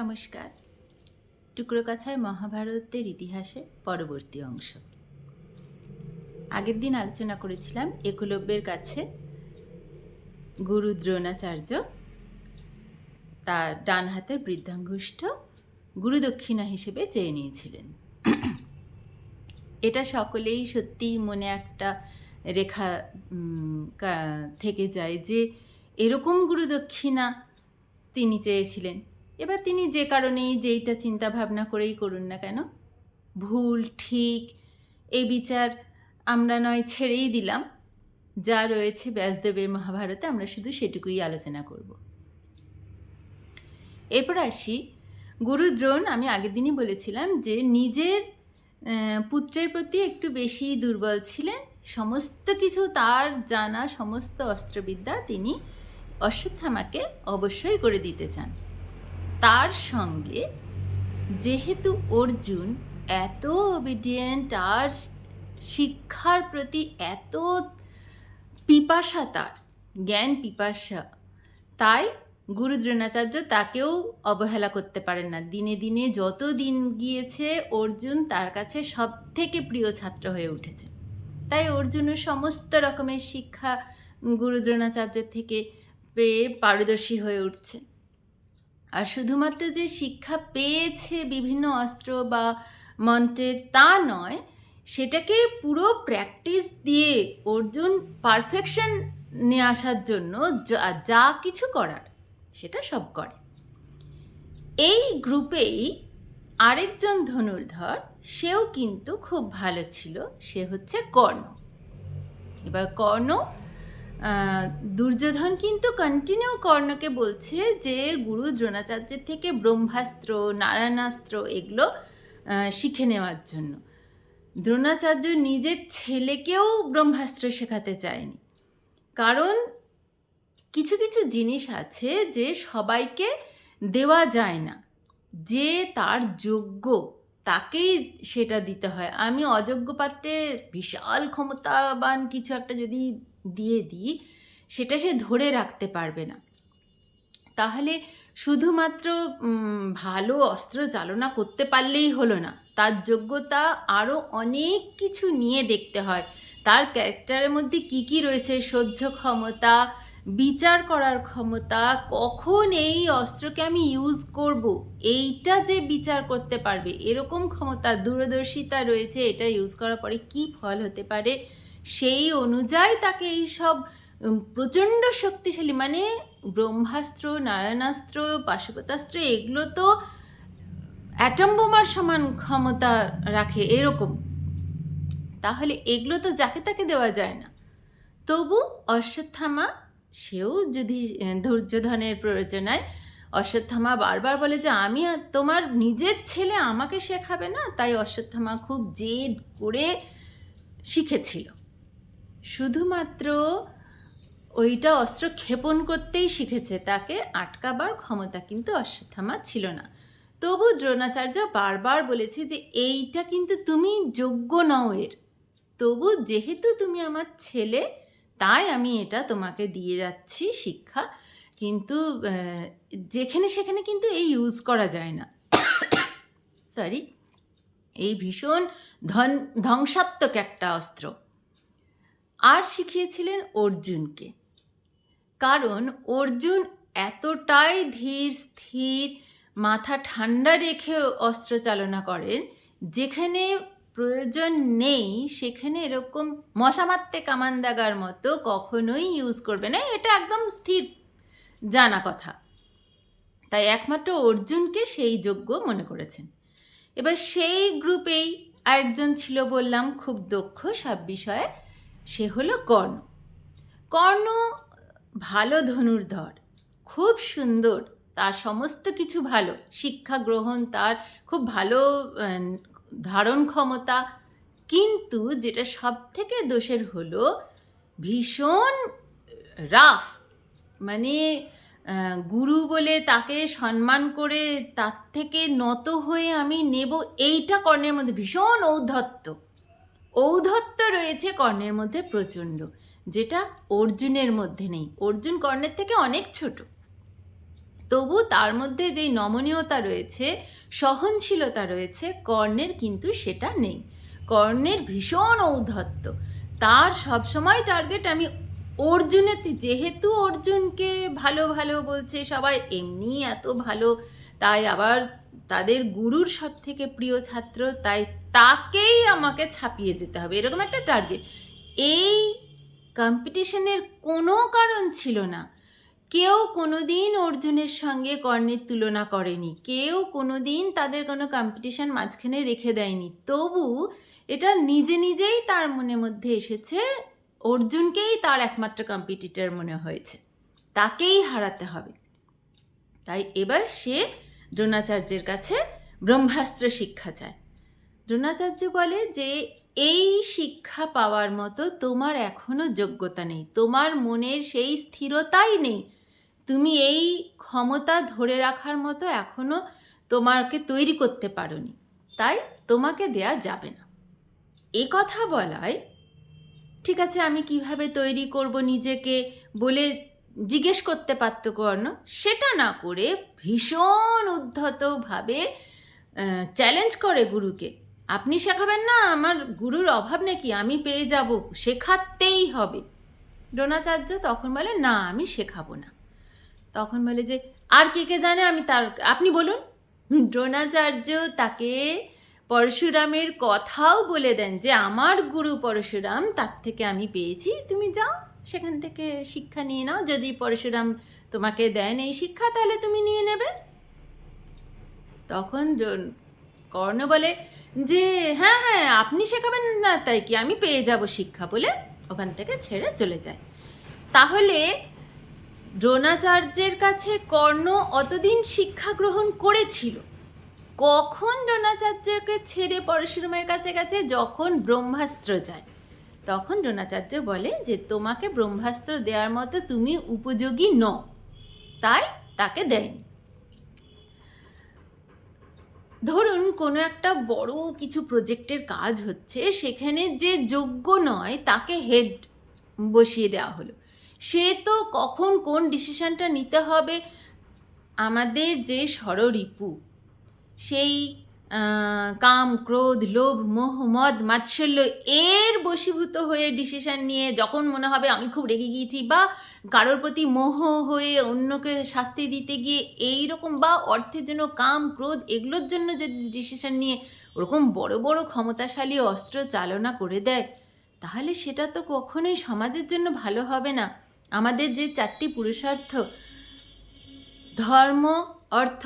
নমস্কার। টুকরো কথায় মহাভারতের ইতিহাসে পরবর্তী অংশ। আগের দিন আলোচনা করেছিলাম একলব্যের কাছে গুরু দ্রোণাচার্য। তার ডান হাতের বৃদ্ধাঙ্গুষ্ঠ গুরুদক্ষিণা হিসেবে চেয়ে নিয়েছিলেন। এটা সকলেই সত্যি মনে একটা রেখা থেকে যায় যে এরকম গুরুদক্ষিণা তিনি চেয়েছিলেন। এবার তিনি যে কারণেই যেইটা চিন্তা ভাবনা করেই করুন না কেন, ভুল, ঠিক, এই বিচার আমরা নয় ছেড়েই দিলাম, যা রয়েছে ব্যাসদেবের মহাভারতে আমরা শুধু সেটুকুই আলোচনা করব। এরপর আসি, গুরু দ্রোণ, আমি আগের দিনই বলেছিলাম যে নিজের পুত্রের প্রতি একটু বেশি দুর্বল ছিলেন, সমস্ত কিছু তার জানা, সমস্ত অস্ত্রবিদ্যা তিনি অশ্বত্থামাকে অবশ্যই করে দিতে চান। তার সঙ্গে যেহেতু অর্জুন এত ওবিডিয়েন্ট আর শিক্ষার প্রতি এত পিপাসা তার, জ্ঞান পিপাসা, তাই গুরু দ্রোণাচার্য তাকেও অবহেলা করতে পারেন না। দিনে দিনে যত দিন গিয়েছে, অর্জুন তার কাছে সব থেকে প্রিয় ছাত্র হয়ে উঠেছে। তাই অর্জুনের সমস্ত রকমের শিক্ষা গুরু দ্রোণাচার্যের থেকে পেয়ে পারদর্শী হয়ে উঠছে। আর শুধুমাত্র যে শিক্ষা পেয়েছে বিভিন্ন অস্ত্র বা মন্ত্রের তা নয়, সেটাকে পুরো প্র্যাকটিস দিয়ে অর্জুন পারফেকশন নিয়ে আসার জন্য যা কিছু করার, সেটা সব করে। এই গ্রুপেই আরেকজন ধনুর্ধর, সেও কিন্তু খুব ভালো ছিল, সে হচ্ছে কর্ণ। এবার কর্ণ দুর্যোধন কিন্তু কন্টিনিউ কর্ণকে বলছে যে গুরু দ্রোণাচার্যের থেকে ব্রহ্মাস্ত্র, নারায়ণাস্ত্র এগুলো শিখে নেওয়ার জন্য। দ্রোণাচার্য নিজের ছেলেকেও ব্রহ্মাস্ত্র শেখাতে চায়নি। কারণ কিছু কিছু জিনিস আছে যে সবাইকে দেওয়া যায় না। যে তার যোগ্য, তাকেই সেটা দিতে হয়। আমি অযোগ্য পাত্রে বিশাল ক্ষমতাবান কিছু একটা যদি দিয়ে দিই, সেটা সে ধরে রাখতে পারবে না। তাহলে শুধুমাত্র ভালো অস্ত্র চালনা করতে পারলেই হলো না। তার যোগ্যতা আরও অনেক কিছু নিয়ে দেখতে হয়। তার ক্যারেক্টারের মধ্যে কি কি রয়েছে? সহ্য ক্ষমতা, বিচার করার ক্ষমতা, কখন এই অস্ত্রকে আমি ইউজ করব? এইটা যে বিচার করতে পারবে, এরকম ক্ষমতা, দূরদর্শিতা রয়েছে, এটা ইউজ করার পরে কি ফল হতে পারে? সেই অনুযায়ী তাকে এই সব প্রচণ্ড শক্তিশালী মানে ব্রহ্মাস্ত্র, নারায়ণাস্ত্র পাশুপতাস্ত্র এগুলো তো অ্যাটম বোমার সমান ক্ষমতা রাখে এরকম। তাহলে এগুলো তো যাকে তাকে দেওয়া যায় না। তবু অশ্বত্থামা, সেও যদি ধৈর্যধনের প্রয়োজনায় অশ্বত্থামা বারবার বলে যে, আমি তোমার নিজের ছেলে আমাকে শেখাবে না? তাই অশ্বত্থামা খুব জেদ করে শিখেছিল। শুধুমাত্র ওইটা অস্ত্র ক্ষেপণ করতেই শিখেছে, তাকে আটকাবার ক্ষমতা কিন্তু অশ্বত্থামা ছিল না। তবু দ্রোণাচার্য বারবার বলেছে যে, এইটা কিন্তু তুমি যোগ্য নও এর। তবু যেহেতু তুমি আমার ছেলে, তাই আমি এটা তোমাকে দিয়ে যাচ্ছি শিক্ষা। কিন্তু যেখানে সেখানে কিন্তু এই ইউজ করা যায় না। সরি এই ভীষণ ধন, ধ্বংসাত্মক একটা অস্ত্র। আর শিখিয়েছিলেন অর্জুনকে। কারণ অর্জুন এতটাই ধীর, স্থির, মাথা ঠান্ডা রেখে অস্ত্র চালনা করেন, যেখানে প্রয়োজন নেই, সেখানে এরকম মশা মারতে কামান দাগার মতো কখনোই ইউজ করবে না, এটা একদম স্থির জানা কথা। তাই একমাত্র অর্জুনকে সেই যোগ্য মনে করেছেন। এবার সেই গ্রুপেই আরেকজন ছিল বললাম, খুব দক্ষ সব বিষয়ে সে হলো কর্ণ। কর্ণ ভালো ধনুর্ধর খুব সুন্দর, তার সমস্ত কিছু ভালো, শিক্ষা গ্রহণ, তার খুব ভালো ধারণ ক্ষমতা। কিন্তু যেটা সব থেকে দোষের হলো, ভীষণ রাফ মানে গুরু বলে তাকে সম্মান করে তার থেকে নত হয়ে আমি নেব, এইটা কর্ণের মধ্যে ভীষণ ঔদ্ধত্য। ঔদ্ধত্য রয়েছে কর্ণের মধ্যে প্রচণ্ড, যেটা অর্জুনের মধ্যে নেই। অর্জুন কর্ণের থেকে অনেক ছোট। তবু তার মধ্যে যেই নমনীয়তা রয়েছে, সহনশীলতা রয়েছে, কর্ণের কিন্তু সেটা নেই। কর্ণের ভীষণ ঔদ্ধত্য তার সবসময় টার্গেট আমি অর্জুনেতে যেহেতু অর্জুনকে ভালো ভালো বলছে, সবাই এমনি এত ভালো, তাই আবার তাদের গুরুর সব থেকে প্রিয় ছাত্র, তাই তাকেই আমাকে ছাপিয়ে যেতে হবে। এরকম একটা টার্গেট এই কম্পিটিশনের কোনো কারণ ছিল না। কেউ কোনো দিন অর্জুনের সঙ্গে কর্ণের তুলনা করেনি। কেউ কোনোদিন তাদের কোনো কম্পিটিশন মাঝখানে রেখে দেয়নি। তবু এটা নিজে নিজেই তার মনের মধ্যে এসেছে। অর্জুনকেই তার একমাত্র কম্পিটিটর মনে হয়েছে। তাকেই হারাতে হবে। তাই এবার সে দ্রোণাচার্যের কাছে ব্রহ্মাস্ত্র শিক্ষা চায়। দ্রোণাচার্য বলে যে, এই শিক্ষা পাওয়ার মতো তোমার এখনও যোগ্যতা নেই। তোমার মনের সেই স্থিরতাই নেই। তুমি এই ক্ষমতা ধরে রাখার মতো এখনও তোমাকে তৈরি করতে পারোনি। তাই তোমাকে দেয়া যাবে না। এ কথা বলায়, ঠিক আছে, আমি কীভাবে তৈরি করব নিজেকে? বলে জিজ্ঞেস করতে পারতো কর্ণ। সেটা না করে ভীষণ উদ্ধতভাবে চ্যালেঞ্জ করে গুরুকে। আপনি শেখাবেন না, আমার গুরুর অভাব নাকি, আমি পেয়ে যাব, শেখাতেই হবে। দ্রোণাচার্য তখন বলে, না, আমি শেখাবো না। তখন বলে যে, আর কে কে জানে, আমি তার, আপনি বলুন। দ্রোণাচার্য তাকে পরশুরামের কথাও বলে দেন যে, আমার গুরু পরশুরাম, তার থেকে আমি পেয়েছি, তুমি যাও। সেখান থেকে শিক্ষা নিয়ে নাও। যদি পরশুরাম তোমাকে দেন এই শিক্ষা, তাহলে তুমি নিয়ে নেবে। তখন কর্ণ বলে, যে হ্যাঁ হ্যাঁ আপনি শেখাবেন না, তাই কি? আমি পেয়ে যাব শিক্ষা বলে ওখান থেকে ছেড়ে চলে যায়। তাহলে দ্রোণাচার্যের কাছে কর্ণ অতদিন শিক্ষা গ্রহণ করেছিল। কখন দ্রোণাচার্যকে ছেড়ে পরশুরামের কাছে গেছে? যখন ব্রহ্মাস্ত্র যায়। তখন দ্রোণাচার্য বলে যে, তোমাকে ব্রহ্মাস্ত্র দেওয়ার মতো তুমি উপযোগী নও তাই তাকে দেয়নি। ধরুন কোনো একটা বড় কিছু প্রজেক্টের কাজ হচ্ছে, সেখানে যে যোগ্য নয় তাকে হেড বসিয়ে দেওয়া হলো। সে তো কখন কোন ডিসিশানটা নিতে হবে? আমাদের যে ষড়রিপু সেই কাম, ক্রোধ, লোভ, মোহ, মদ, মাৎসল্য এর বশীভূত হয়ে ডিসিশন নিয়ে যখন মনে হবে আমি খুব রেগে গিয়েছি বা কারোর প্রতি মোহ হয়ে অন্যকে শাস্তি দিতে গিয়ে এই রকম বা অর্থের জন্য কাম, ক্রোধ এগুলোর জন্য যদি ডিসিশন নিয়ে ওরকম বড় বড় ক্ষমতাশালী অস্ত্র চালনা করে দেয়, তাহলে সেটা তো কখনোই সমাজের জন্য ভালো হবে না। আমাদের যে চারটি পুরুষার্থ, ধর্ম, অর্থ,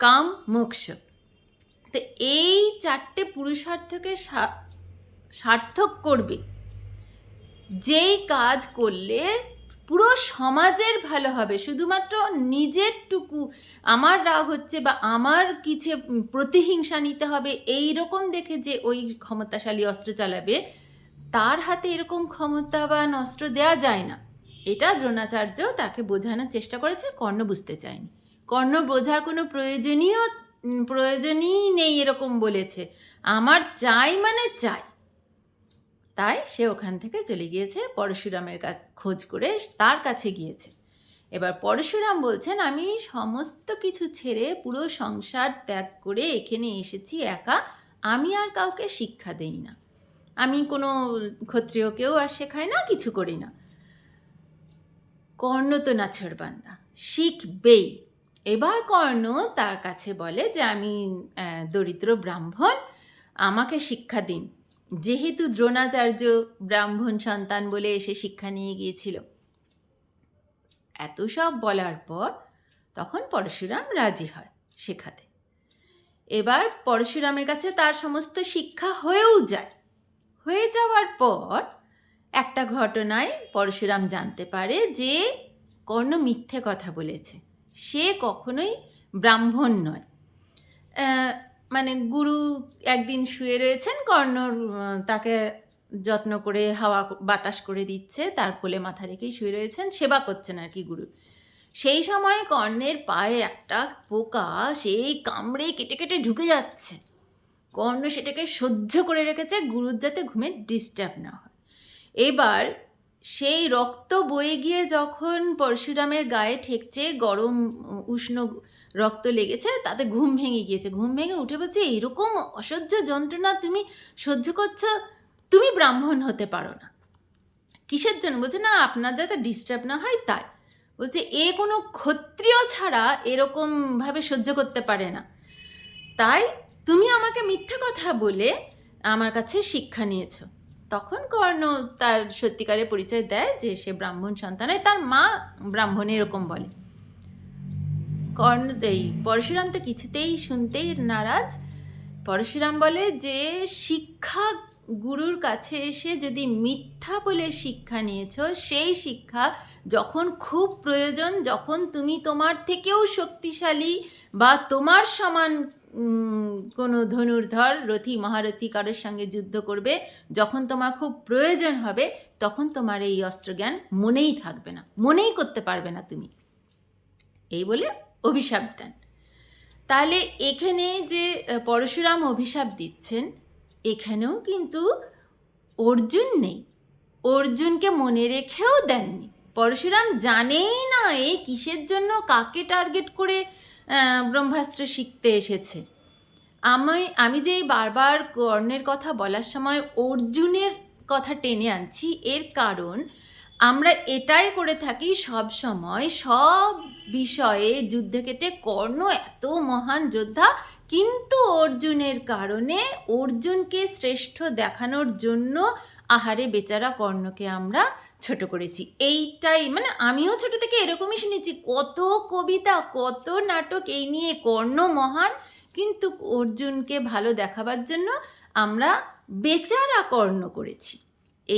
কাম, মোক্ষ। তো এই চারটে পুরুষার্থকে সার্থক করবে। যেই কাজ করলে পুরো সমাজের ভালো হবে, শুধুমাত্র নিজেরটুকু আমার রাগ হচ্ছে বা আমার কিছু প্রতিহিংসা নিতে হবে এই রকম দেখে যে ওই ক্ষমতাশালী অস্ত্র চালাবে, তার হাতে এরকম ক্ষমতাবান অস্ত্র দেয়া যায় না। এটা দ্রোণাচার্য তাকে বোঝানোর চেষ্টা করেছে, কর্ণ বুঝতে চায়নি। কর্ণ বোঝার কোনো প্রয়োজনীয় প্রয়োজনই নেই এরকম বলেছে। আমার চাই মানে চাই। তাই সে ওখান থেকে চলে গিয়েছে, পরশুরামের খোঁজ করে তার কাছে গিয়েছে। এবার পরশুরাম বলছেন, আমি সমস্ত কিছু ছেড়ে পুরো সংসার ত্যাগ করে এখানে এসেছি একা। আমি আর কাউকে শিক্ষা দেই না। আমি কোনো ক্ষত্রিয়কেও আর শেখাই না, কিছু করি না। কর্ণ তো নাছরবান্দা শিখবেই। এবার কর্ণ তার কাছে বলে যে, আমি দরিদ্র ব্রাহ্মণ, আমাকে শিক্ষা দিন। যেহেতু দ্রোণাচার্য ব্রাহ্মণ সন্তান বলে এসে শিক্ষা নিয়ে গিয়েছিল। এত সব বলার পর তখন পরশুরাম রাজি হয় শেখাতে। এবার পরশুরামের কাছে তার সমস্ত শিক্ষা হয়েও যায়। হয়ে যাওয়ার পর একটা ঘটনায় পরশুরাম জানতে পারে যে, কর্ণ মিথ্যে কথা বলেছে। সে কখনোই ব্রাহ্মণ নয়। মানে গুরু একদিন শুয়ে রয়েছেন, কর্ণর তাকে যত্ন করে হাওয়া বাতাস করে দিচ্ছে, তার কোলে মাথা রেখেই শুয়ে রয়েছেন, সেবা করছেন আর কি গুরু। সেই সময় কর্ণের পায়ে একটা পোকা সেই কামড়ে কেটে কেটে ঢুকে যাচ্ছে। কর্ণ সেটাকে সহ্য করে রেখেছে, গুরুর যাতে ঘুমে ডিস্টার্ব না হয়। এবার সেই রক্ত বয়ে গিয়ে যখন পরশুরামের গায়ে ঠেকছে, গরম উষ্ণ রক্ত লেগেছে, তাতে ঘুম ভেঙে গিয়েছে। ঘুম ভেঙে উঠে বলছে, এরকম অসহ্য যন্ত্রণা তুমি সহ্য করছ, তুমি ব্রাহ্মণ হতে পারো না। কিসের জন্য? বলছে, না, আপনার যাতে ডিস্টার্ব না হয় তাই। বলছে, এ কোনো ক্ষত্রিয় ছাড়া এরকমভাবে সহ্য করতে পারে না। তাই তুমি আমাকে মিথ্যে কথা বলে আমার কাছে শিক্ষা নিয়েছো। তখন কর্ণ তার সত্যিকারের পরিচয় দেয় যে সে ব্রাহ্মণ সন্তান তার মা ব্রাহ্মণ এরকম বলে। কর্ণ, এই পরশুরাম তো কিছুতেই শুনতেই নারাজ। পরশুরাম বলে যে, শিক্ষা গুরুর কাছে এসে যদি মিথ্যা বলে শিক্ষা নিয়েছ, সেই শিক্ষা যখন খুব প্রয়োজন, যখন তুমি তোমার থেকেও শক্তিশালী বা তোমার সমান কোনো ধনুর্ধর রথী মহারথী কারোর সঙ্গে যুদ্ধ করবে, যখন তোমার খুব প্রয়োজন হবে, তখন তোমার এই অস্ত্রজ্ঞান মনেই থাকবে না, মনেই করতে পারবে না তুমি। এই বলে অভিশাপ দেন। তাহলে এখানে যে পরশুরাম অভিশাপ দিচ্ছেন, এখানেও কিন্তু অর্জুন নেই। অর্জুনকে মনে রেখেও দেননি। পরশুরাম জানেই না এই কিসের জন্য, কাকে টার্গেট করে ব্রহ্মাস্ত্র শিখতে এসেছে। আমি আমি যে বারবার কর্ণের কথা বলার সময় অর্জুনের কথা টেনে আনছি, এর কারণ আমরা এটাই করে থাকি সব সময়, সব বিষয়ে যুদ্ধে কেটে কর্ণ এত মহান যোদ্ধা, কিন্তু অর্জুনের কারণে অর্জুনকে শ্রেষ্ঠ দেখানোর জন্য আহারে বেচারা কর্ণকে আমরা ছোট করেছি। এইটাই মানে আমিও ছোট থেকে এরকমই শুনেছি, কত কবিতা, কত নাটক এই নিয়ে কর্ণ মহান কিন্তু অর্জুনকে ভালো দেখাবার জন্য আমরা বেচারা কর্ণ করেছি।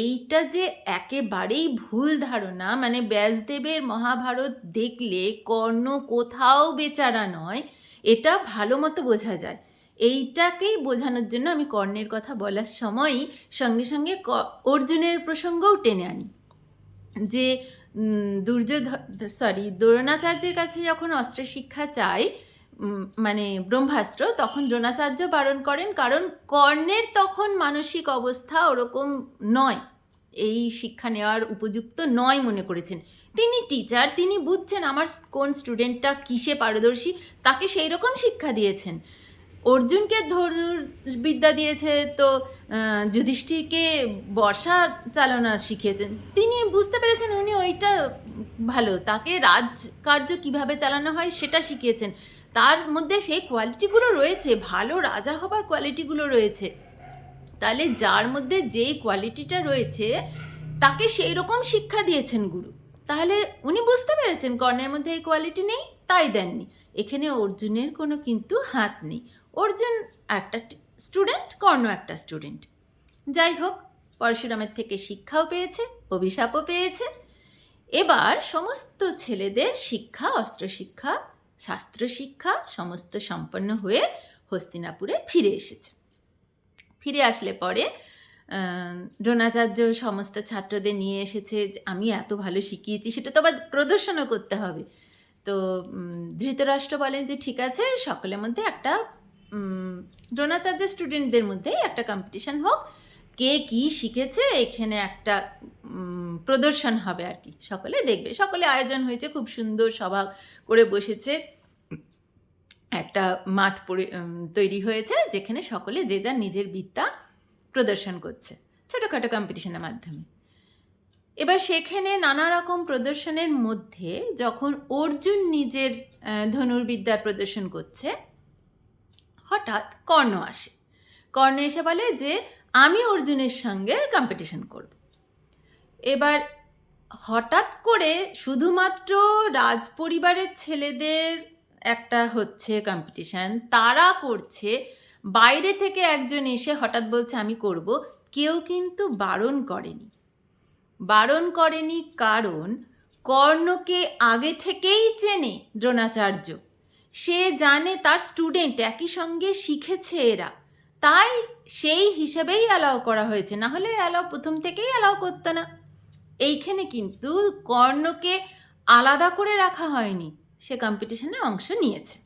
এইটা যে একেবারেই ভুল ধারণা মানে ব্যাসদেবের মহাভারত দেখলে কর্ণ কোথাও বেচারা নয়, এটা ভালো মতো বোঝা যায়। এইটাকেই বোঝানোর জন্য আমি কর্ণের কথা বলার সময়ই সঙ্গে সঙ্গে অর্জুনের প্রসঙ্গও টেনে আনি। যে দুর্যোধ, সরি, দ্রোণাচার্যের কাছে যখন অস্ত্রের শিক্ষা চায় মানে ব্রহ্মাস্ত্র তখন দ্রোণাচার্য বারণ করেন, কারণ কর্ণের তখন মানসিক অবস্থা ওরকম নয়। এই শিক্ষা নেওয়ার উপযুক্ত নয় মনে করেছেন। তিনি টিচার তিনি বুঝছেন আমার কোন স্টুডেন্টটা কিসে পারদর্শী, তাকে সেই রকম শিক্ষা দিয়েছেন। অর্জুনকে ধনুর্বিদ্যা দিয়েছে তো যুধিষ্ঠিরকে বর্ষা চালনা শিখিয়েছেন। তিনি বুঝতে পেরেছেন উনি ওইটা ভালো, তাকে রাজকার্য কীভাবে চালানো হয় সেটা শিখিয়েছেন। তার মধ্যে সেই কোয়ালিটিগুলো রয়েছে, ভালো রাজা হবার কোয়ালিটিগুলো রয়েছে। তাহলে যার মধ্যে যেই কোয়ালিটিটা রয়েছে, তাকে সেই রকম শিক্ষা দিয়েছেন গুরু। তাহলে উনি বুঝতে পেরেছেন কর্ণের মধ্যে এই কোয়ালিটি নেই, তাই দেননি। এখানে অর্জুনের কোনো কিন্তু হাত নেই। অর্জুন একটা স্টুডেন্ট কর্ণ একটা স্টুডেন্ট যাই হোক, পরশুরামের থেকে শিক্ষাও পেয়েছে, অভিশাপও পেয়েছে। এবার সমস্ত ছেলেদের শিক্ষা অস্ত্র শিক্ষা শাস্ত্র শিক্ষা সমস্ত সম্পন্ন হয়ে হস্তিনাপুরে ফিরে এসেছে। ফিরে আসলে পরে দ্রোণাচার্য সমস্ত ছাত্রদের নিয়ে এসেছে যে, আমি এত ভালো শিখিয়েছি, সেটা তো আবার প্রদর্শনও করতে হবে। তো ধৃতরাষ্ট্র বলেন যে, ঠিক আছে, সকলের মধ্যে একটা দ্রোণাচার্য স্টুডেন্টদের মধ্যেই একটা কম্পিটিশান হোক। কে কি শিখেছে, এখানে একটা প্রদর্শন হবে আর কি। সকলে দেখবে। সকলে আয়োজন হয়েছে, খুব সুন্দর সভা করে বসেছে। একটা মাঠ পরি তৈরি হয়েছে, যেখানে সকলে যে যার নিজের বিদ্যা প্রদর্শন করছে, ছোটোখাটো কম্পিটিশনের মাধ্যমে। এবার সেখানে নানা রকম প্রদর্শনের মধ্যে যখন অর্জুন নিজের ধনুর্বিদ্যার প্রদর্শন করছে, হঠাৎ কর্ণ আসে। কর্ণ এসে বলে যে, আমি অর্জুনের সঙ্গে কম্পিটিশন করব। এবার হঠাৎ করে শুধুমাত্র রাজ পরিবারের ছেলেদের একটা হচ্ছে কম্পিটিশান তারা করছে, বাইরে থেকে একজন এসে হঠাৎ বলছে, আমি করব। কেউ কিন্তু বারণ করেনি। বারণ করেনি কারণ কর্ণকে আগে থেকেই চেনে দ্রোণাচার্য। সে জানে তার স্টুডেন্ট একই সঙ্গে শিখেছে এরা। তাই সেই হিসেবেই অ্যালাউ করা হয়েছে। না হলে অ্যালাউ প্রথম থেকেই অ্যালাউ করতো না। এইখানে কিন্তু কর্ণকে আলাদা করে রাখা হয়নি। সে কম্পিটিশনে অংশ নিয়েছে।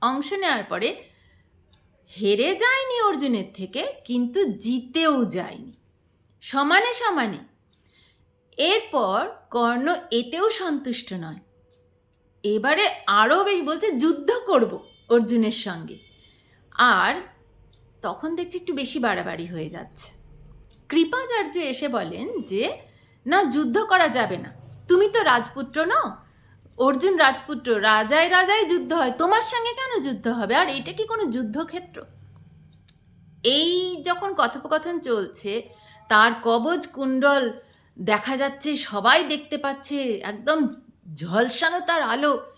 অংশ নেওয়ার পরে হেরে যায়নি অর্জুনের থেকে, কিন্তু জিতেও যায়নি। সমানে সমানে। এরপর কর্ণ এতেও সন্তুষ্ট নয়। এবারে আরও বেশি বলছে, যুদ্ধ করব অর্জুনের সঙ্গে। আর তখন দেখছি একটু বেশি বাড়াবাড়ি হয়ে যাচ্ছে। কৃপাচার্য এসে বলেন যে না যুদ্ধ করা যাবে না। তুমি তো রাজপুত্র নও। অর্জুন রাজপুত্র, রাজায় রাজায় যুদ্ধ হয়। তোমার সঙ্গে কেন যুদ্ধ হবে? আর এটা কি কোনো যুদ্ধক্ষেত্র? এই যখন কথোপকথন চলছে, তার কবজ কুণ্ডল দেখা যাচ্ছে, সবাই দেখতে পাচ্ছে, একদম ঝলসানো তার আলো।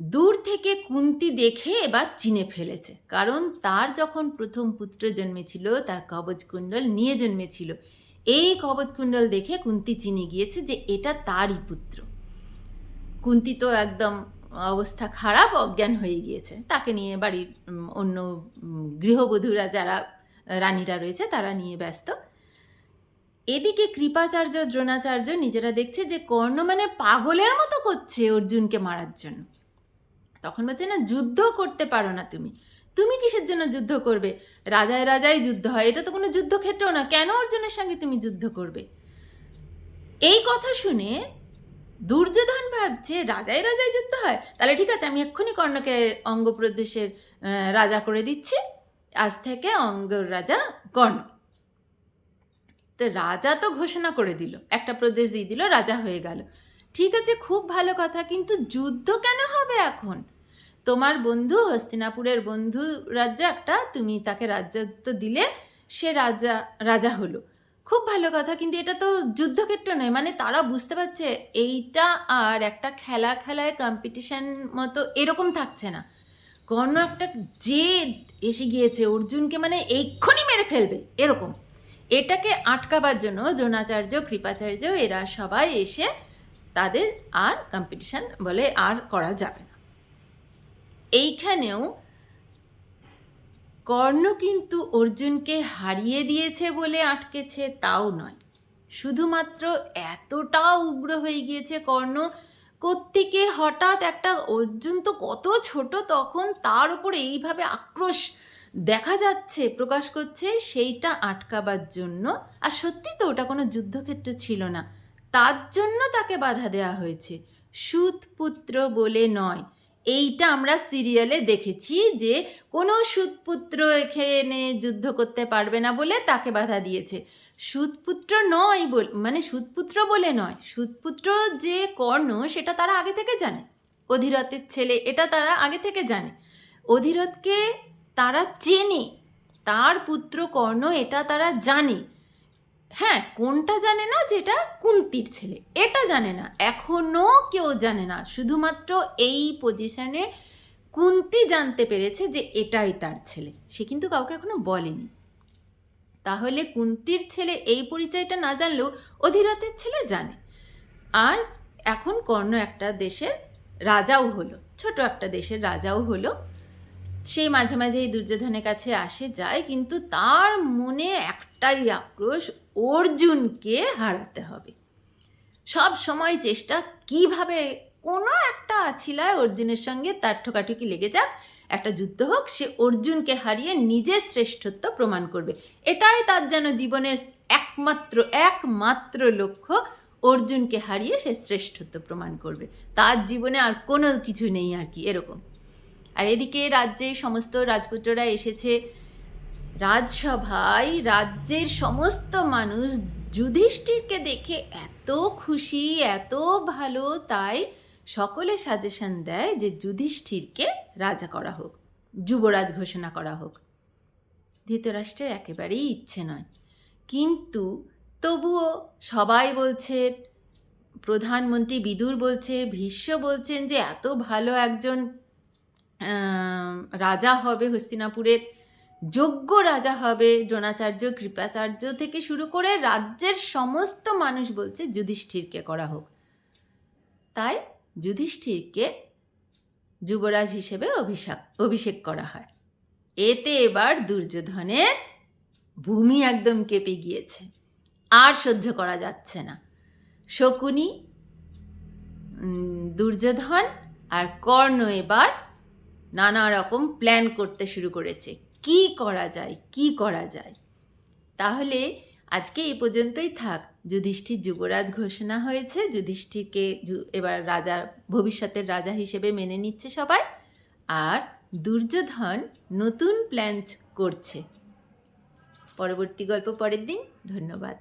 দূর থেকে কুন্তি দেখে এবার চিনে ফেলেছে। কারণ তার যখন প্রথম পুত্র জন্মেছিল, তার কবচ কুণ্ডল নিয়ে জন্মেছিল এই কবচ কুণ্ডল দেখে কুন্তি চিনে গিয়েছে যে এটা তারই পুত্র। কুন্তি তো একদম অবস্থা খারাপ, অজ্ঞান হয়ে গিয়েছে। তাকে নিয়ে বাড়ির অন্য গৃহবধূরা যারা রানীরা রয়েছে তারা নিয়ে ব্যস্ত। এদিকে কৃপাচার্য, দ্রোণাচার্য নিজেরা দেখছে যে কর্ণ মানে পাগলের মতো করছে অর্জুনকে মারার জন্য। তখন বলছে, না যুদ্ধ করতে পারো না তুমি। তুমি কিসের জন্য যুদ্ধ করবে? রাজায় রাজায় যুদ্ধ হয় এটা তো কোনো যুদ্ধক্ষেত্র না। কেন অর্জুনের সঙ্গে তুমি যুদ্ধ করবে? এই কথা শুনে দুর্যোধন ভাবছে রাজায় রাজায় যুদ্ধ হয়? তাহলে ঠিক আছে আমি এক্ষুনি কর্ণকে অঙ্গপ্রদেশের আহ, রাজা করে দিচ্ছি। আজ থেকে অঙ্গর রাজা কর্ণ। তো রাজা তো ঘোষণা করে দিল একটা প্রদেশ দিয়ে দিল রাজা হয়ে গেল। ঠিক আছে খুব ভালো কথা কিন্তু যুদ্ধ কেন হবে এখন? তোমার বন্ধু, হস্তিনাপুরের বন্ধু রাজ্য একটা, তুমি তাকে রাজ্যত্ব দিলে সে রাজা রাজা হলো। খুব ভালো কথা, কিন্তু এটা তো যুদ্ধক্ষেত্র নয় মানে তারা বুঝতে পারছে এইটা আর একটা খেলা খেলায় কম্পিটিশান মতো এরকম থাকছে না। কর্ণ একটা যে এসে গিয়েছে, অর্জুনকে মানে এক্ষুনি মেরে ফেলবে, এরকম। এটাকে আটকাবার জন্য দ্রোণাচার্য, কৃপাচার্য, এরা সবাই এসে তাদের আর কম্পিটিশান বলে আর করা যাবে না। এইখানেও কর্ণ কিন্তু অর্জুনকে হারিয়ে দিয়েছে বলে আটকেছে, তাও নয়। শুধুমাত্র এতটা উগ্র হয়ে গিয়েছে কর্ণ। কোত্থেকে হঠাৎ একটা অর্জুন তো কত ছোট, তখন তার উপর এইভাবে আক্রোশ দেখা যাচ্ছে, প্রকাশ করছে, সেইটা আটকাবার জন্য। আর সত্যি তো ওটা কোনো যুদ্ধক্ষেত্র ছিল না। তার জন্য তাকে বাধা দেওয়া হয়েছে। সুতপুত্র বলে নয়। এইটা আমরা সিরিয়ালে দেখেছি যে কোনো সুতপুত্র এখানে যুদ্ধ করতে পারবে না বলে তাকে বাধা দিয়েছে। সুতপুত্র নয় বল মানে সুতপুত্র বলে নয়, সুতপুত্র যে কর্ণ সেটা তারা আগে থেকে জানে। অধীরথের ছেলে এটা তারা আগে থেকে জানে। অধীরথকে তারা চেনে, তার পুত্র কর্ণ এটা তারা জানে। হ্যাঁ কোনটা জানে না যেটা কুন্তির ছেলে? এটা জানে না এখনও কেউ জানে না। শুধুমাত্র এই পজিশনে কুন্তি জানতে পেরেছে যে এটাই তার ছেলে। সে কিন্তু কাউকে এখনও বলেনি। তাহলে কুন্তির ছেলে এই পরিচয়টা না জানলেও অধীরথের ছেলে জানে। আর এখন কর্ণ একটা দেশের রাজাও হলো, ছোট একটা দেশের রাজাও হলো। সে মাঝে মাঝে এই দুর্যোধনের কাছে আসে, যায়, কিন্তু তার মনে একটাই আক্রোশ অর্জুনকে হারাতে হবে। সব সময় চেষ্টা কীভাবে কোনো একটা আছিলায় অর্জুনের সঙ্গে তার ঠোকাঠুকি লেগে যাক, একটা যুদ্ধ হোক, সে অর্জুনকে হারিয়ে নিজের শ্রেষ্ঠত্ব প্রমাণ করবে। এটাই তার যেন জীবনের একমাত্র একমাত্র লক্ষ্য, অর্জুনকে হারিয়ে সে শ্রেষ্ঠত্ব প্রমাণ করবে। তার জীবনে আর কোনো কিছু নেই আর কি, এরকম। আর এদিকে রাজ্যে সমস্ত রাজপুত্ররা এসেছে রাজসভায় রাজ্যের সমস্ত মানুষ যুধিষ্ঠিরকে দেখে এত খুশি, এত ভালো, তাই সকলে সাজেশন দেয় যে যুধিষ্ঠিরকে রাজা করা হোক, যুবরাজ ঘোষণা করা হোক। ধৃতরাষ্ট্রের একেবারেই ইচ্ছে নয়। কিন্তু তবুও সবাই বলছে প্রধানমন্ত্রী বিদুর বলছে, ভীষ্ম বলছেন যে এত ভালো একজন রাজা হবে হস্তিনাপুরের যোগ্য রাজা হবে দ্রোণাচার্য, কৃপাচার্য থেকে শুরু করে রাজ্যের সমস্ত মানুষ বলছে যুধিষ্ঠিরকে করা হোক। তাই যুধিষ্ঠিরকে যুবরাজ হিসেবে অভিষেক অভিষেক করা হয়। এতে এবার দুর্যোধনের ভূমি একদম কেঁপে গিয়েছে। আর সহ্য করা যাচ্ছে না। শকুনি দুর্যোধন আর কর্ণ এবার নানা রকম প্ল্যান করতে শুরু করেছে। কি করা যায়, কি করা যায়? তাহলে আজকে এই পর্যন্তই থাক। যুধিষ্ঠির যুবরাজ ঘোষণা হয়েছে, যুধিষ্ঠিরকে এবার রাজা, ভবিষ্যতের রাজা হিসেবে মেনে নিচ্ছে সবাই। আর দুর্যোধন নতুন প্ল্যান করছে। পরবর্তী গল্প পরের দিন। ধন্যবাদ।